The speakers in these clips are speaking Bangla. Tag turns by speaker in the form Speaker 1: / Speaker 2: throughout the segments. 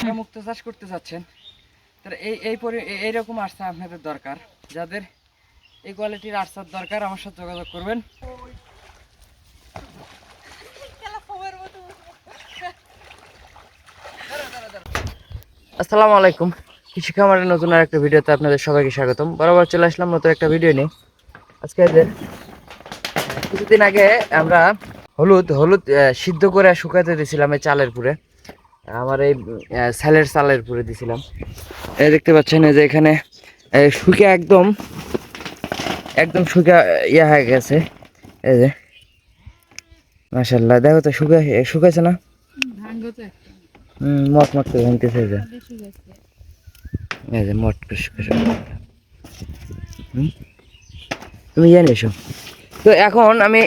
Speaker 1: আপনারা মুক্ত চাষ করতে চাচ্ছেন তাহলে এই এই এইরকম আর্সা আপনাদের দরকার। যাদের এই কোয়ালিটির আর্সার দরকার, আমার সাথে যোগাযোগ করবেন। আসসালামু আলাইকুম। কৃষি খামারের নতুন আর একটা ভিডিওতে আপনাদের সবাইকে স্বাগতম। বরাবর চলে আসলাম নতুন একটা ভিডিও নিয়ে। আজকে কিছুদিন আগে আমরা হলুদ হলুদ সিদ্ধ করে শুকাতে দিয়েছিলাম এই চালের পুরে। আমার এই স্যালের চালের পুরে দিয়েছিলাম এই দেখতে পাচ্ছেন এই যে এখানে শুকে একদম একদম শুকা ইয়ে হয়ে গেছে। এই যে মাশাল্লাহ দেখো তো শুকা শুকাইছে না? হুম মট মট করে ভাঙতেছে যে। এই যে মট করে শুকাইছে তুমি জানি এসো। তো এখন আমি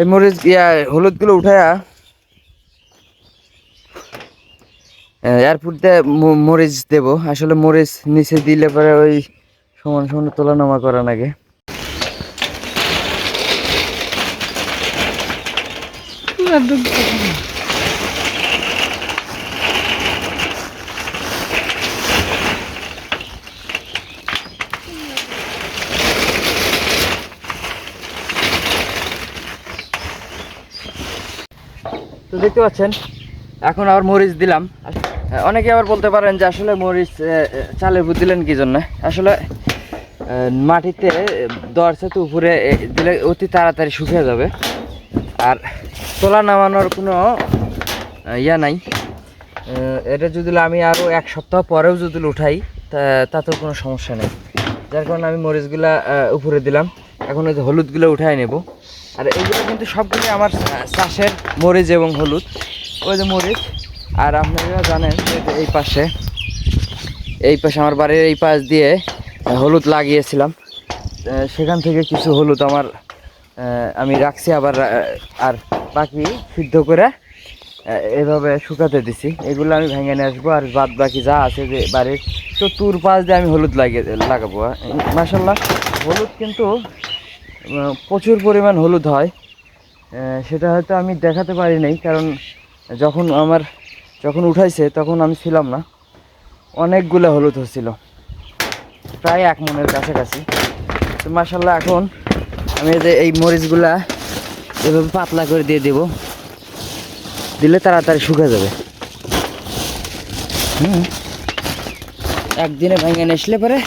Speaker 1: এই মরিচ ইয়া হলুদগুলো উঠায়া এয়ারপোর্টে মরিচ দেব। আসলে মরিচ নিচে দিলে পরে ওই সমান সমান তোলানামা করা লাগে তো দেখতে পাচ্ছেন, এখন আবার মরিচ দিলাম। অনেকে আবার বলতে পারেন যে আসলে মরিচ চালের উপর দিলেন কি জন্য? আসলে মাটিতে দর তো উপরে দিলে অতি তাড়াতাড়ি শুকিয়ে যাবে। আর তোলা নামানোর কোনো ইয়া নাই। এটা যদি আমি আরও এক সপ্তাহ পরেও যদি উঠাই তাতেও কোনো সমস্যা নেই। যার কারণে আমি মরিচগুলা উপরে দিলাম। এখন ওই যে হলুদগুলো উঠাই নেব। আর এইগুলো কিন্তু সবগুলো আমার চাষের মরিচ এবং হলুদ। ওই যে মরিচ আর আপনারা জানেন যে এই পাশে এই পাশে আমার বাড়ির এই পাশ দিয়ে হলুদ লাগিয়েছিলাম। সেখান থেকে কিছু হলুদ আমার আমি রাখছি, আবার আর বাকি সিদ্ধ করে এভাবে শুকাতে দিছি। এগুলো আমি ভেঙে নিয়ে আসব, আর বাদ বাকি যা আছে যে বাড়ির চতুর পাশ দিয়ে আমি হলুদ লাগিয়ে, লাগাবো। মাসাল্লাহ হলুদ কিন্তু প্রচুর পরিমাণ হলুদ হয়। সেটা হয়তো আমি দেখাতে পারি নাই, কারণ যখন আমার যখন উঠাইছে তখন আমি ছিলাম না। অনেকগুলো হলুদ হচ্ছিল প্রায় এক মনের কাছাকাছি। তো মাসাল্লাহ এখন আমি যে এই মরিচগুলা এভাবে পাতলা করে দিয়ে দেব, দিলে তাড়াতাড়ি শুকিয়ে যাবে। হুম। একদিনে ভেঙে নিয়ে পরে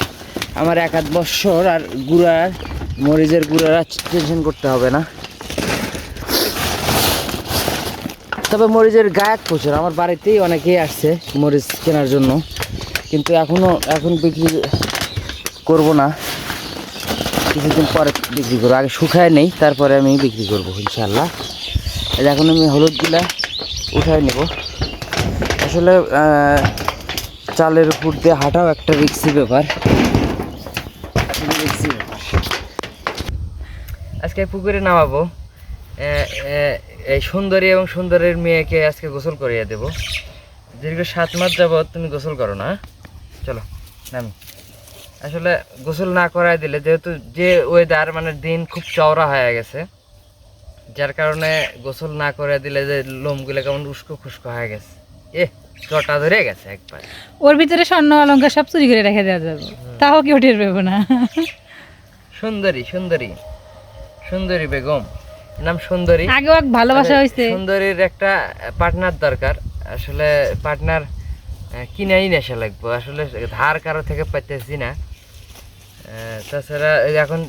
Speaker 1: আমার এক আধ বৎসর আর গুড়ার মরিচের গুঁড়ার টেনশন করতে হবে না। তবে মরিচের গায়ক প্রচুর। আমার বাড়িতেই অনেকেই আসছে মরিচ কেনার জন্য। কিন্তু এখনও এখন বিক্রি করব না। কিছুদিন পরে বিক্রি করব। আগে শুকায় নেই, তারপরে আমি বিক্রি করব ইনশাল্লাহ এখন আমি হলুদগুলা উঠায় নেব। আসলে চালের উপর দিয়ে হাঁটাও একটা রিক্সি ব্যাপার। রিক্সি ব্যাপার। আজকে পুকুরে নামাবো। এই সুন্দরী এবং সুন্দরের মেয়েকে আজকে গোসল করিয়ে দেব। দীর্ঘ সাত মাস যাবৎ তুমি গোসল করো না। চলো নামি। আসলে গোসল না করাই দিলে যেহেতু যে ওয়েদার মানে দিন খুব চওড়া হয়ে গেছে যার কারণে গোসল না করে দিলে যে লোমগুলো কেমন উস্কো খুস্কো হয়ে গেছে। এ জটা ধরে গেছে একবার।
Speaker 2: ওর ভিতরে স্বর্ণ অলঙ্কার সব চুরি করে রেখে দেওয়া যাবে। তাও কেউ টের পাবো না।
Speaker 1: সুন্দরী সুন্দরী। সুন্দরী বেগম। নাম সুন্দরী।
Speaker 2: আগেও এক ভালোবাসা হয়েছে।
Speaker 1: সুন্দরীর একটা পার্টনার দরকার। আসলে পার্টনার কিনাই নেশা লাগবে। আসলে ধার কারও থেকে পাইতেছি না। তাছাড়া এখন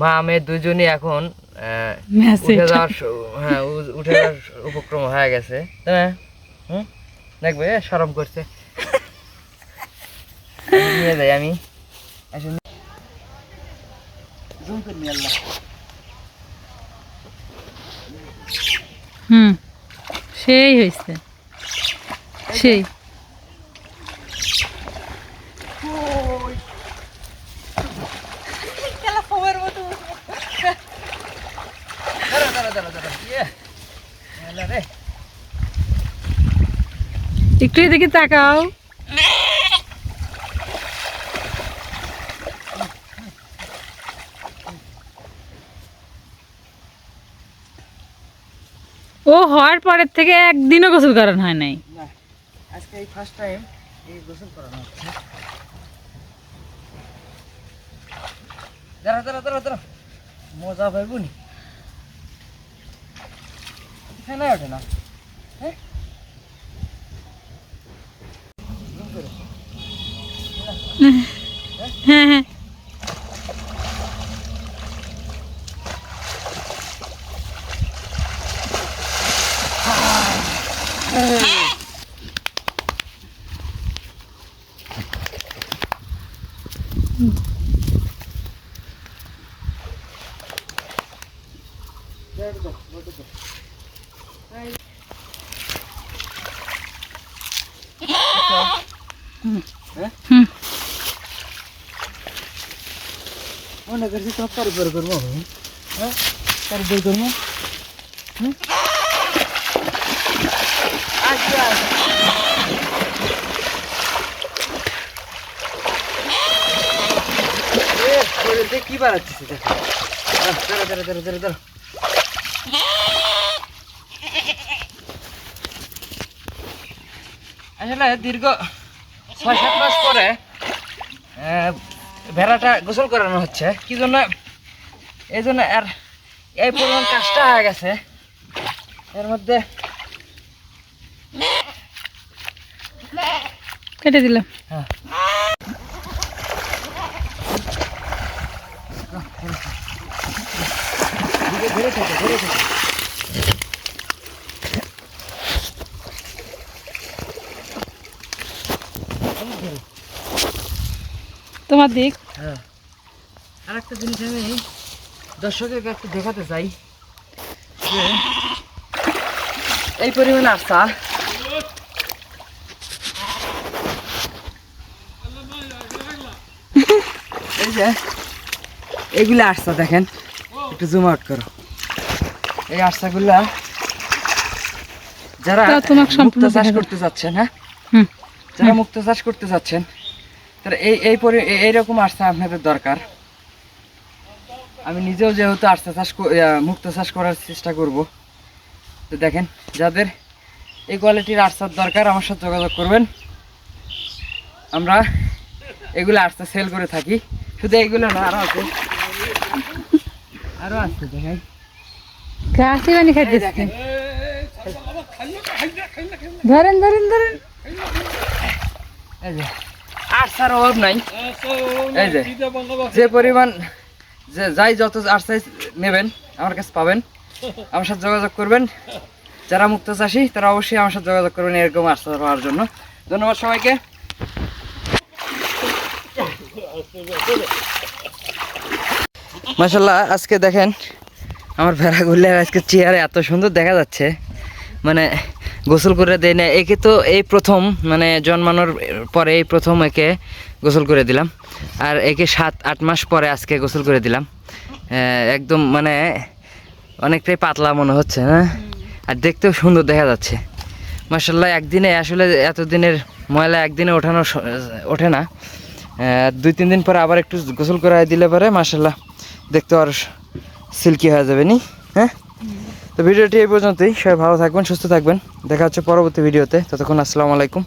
Speaker 1: মা মেয়ে দুজনই এখন উঠে যাওয়ার হ্যাঁ উঠে যাওয়ার উপক্রম হয়ে গেছে। হুম? দেখবে এ, শরম করছে। আমি নিয়ে যাই আমি। আসলে জুম করে নিয়ে আল্লাহ
Speaker 2: হুম সেই হয়েছে। সেই। একটু এদিকে তাকাও। ও হওয়ার পরের থেকে একদিনও গোসল করানো হয় নাই।
Speaker 1: আজকে এই ফার্স্ট টাইম এই গোসল করানো হচ্ছে। দাঁড়া দাঁড়া দাঁড়া দাঁড়া। মজা পাইবো নি? না ওঠে না। হ্যাঁ?
Speaker 2: হ্যাঁ হ্যাঁ। হুম
Speaker 1: মনে করছি তার বের করব হ্যাঁ তার বের করব হুম? আচ্ছা কি বাড়াচ্ছিস দেখো দাঁড়া দাঁড়া দাঁড়া দাঁড়া দাঁড়া আসলে দীর্ঘ ছয় সাত মাস পরে ভেড়াটা গোসল করানো হচ্ছে। কি জন্য? এই জন্য আর এই পরিমাণ কাজটা হয়ে গেছে। এর মধ্যে
Speaker 2: কেটে দিলাম।
Speaker 1: হ্যাঁ ধীরে ধীরে থেকে ধীরে থেকে
Speaker 2: তোমার দিক
Speaker 1: হ্যাঁ। আর একটা জিনিস আমি দর্শকের একটু দেখাতে চাই যে এই পরিমাণে আশা এই যে এইগুলো আশা দেখেন। একটু জুম আউট করো। এই আশাগুলা যারা মুক্ত চাষ করতে যাচ্ছেন হ্যাঁ? যারা মুক্ত চাষ করতে যাচ্ছেন তারা এই এই পরি এইরকম আস্থা আপনাদের দরকার। আমি নিজেও যেহেতু আস্থা চাষ মুক্ত চাষ করার চেষ্টা করব। তো দেখেন যাদের এই কোয়ালিটির আর্সার দরকার আমার সাথে যোগাযোগ করবেন। আমরা এগুলো আর্সা সেল করে থাকি। শুধু এইগুলো না আরও আছে। আরও আছে দেখেন।
Speaker 2: ধরেন ধরেন ধরেন।
Speaker 1: এই যে। আর্সার অভাব নাই। এই যে যে পরিমাণ, যে যাই যত আর্সাই নেবেন, আমার কাছে পাবেন। আমার সাথে যোগাযোগ করবেন। যারা মুক্ত চাষি, তারা অবশ্যই আমার সাথে যোগাযোগ করবেন এরকম আর্সা হওয়ার জন্য। ধন্যবাদ সবাইকে। মাসাল্লাহ আজকে দেখেন, আমার ভেড়াগুলো আজকে চেয়ারে এত সুন্দর দেখা যাচ্ছে। মানে গোসল করে দেয় না একে তো এই প্রথম মানে জন্মানোর পরে এই প্রথম একে গোসল করে দিলাম। আর একে সাত, আট মাস পরে আজকে গোসল করে দিলাম। একদম মানে অনেকটাই পাতলা মনে হচ্ছে, না? আর দেখতেও সুন্দর দেখা যাচ্ছে। মার্শাল্লাহ একদিনে আসলে এতদিনের ময়লা একদিনে ওঠানো ওঠে না। দুই, তিন দিন পরে আবার একটু গোসল করে দিলে পরে মাসাল্লাহ দেখতে আর সিল্কি হয়ে যাবে নি? হ্যাঁ? তো ভিডিওটি এই পর্যন্তই। সবাই ভালো থাকবেন, সুস্থ থাকবেন। দেখা হচ্ছে পরবর্তী ভিডিওতে। ততক্ষণ আসসালামু আলাইকুম।